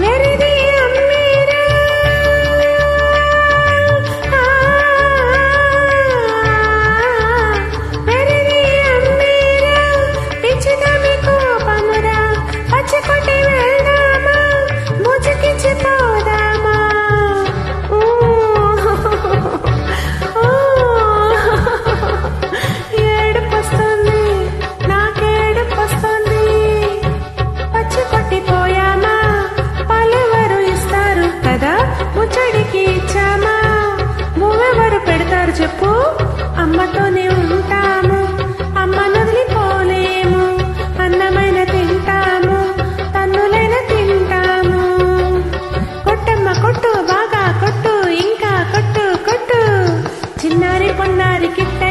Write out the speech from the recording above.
let it ఏమంటారు చెప్పు. అమ్మతోనే ఉంటాము. అమ్మను వదిలిపోలేము. అన్నమైన తింటాము. తన్నులైన తింటాము. కొట్టమ్మ కొట్టు బాగా కొట్టు ఇంకా కొట్టు కొట్టు. చిన్నారి పొన్నారి కిట్ట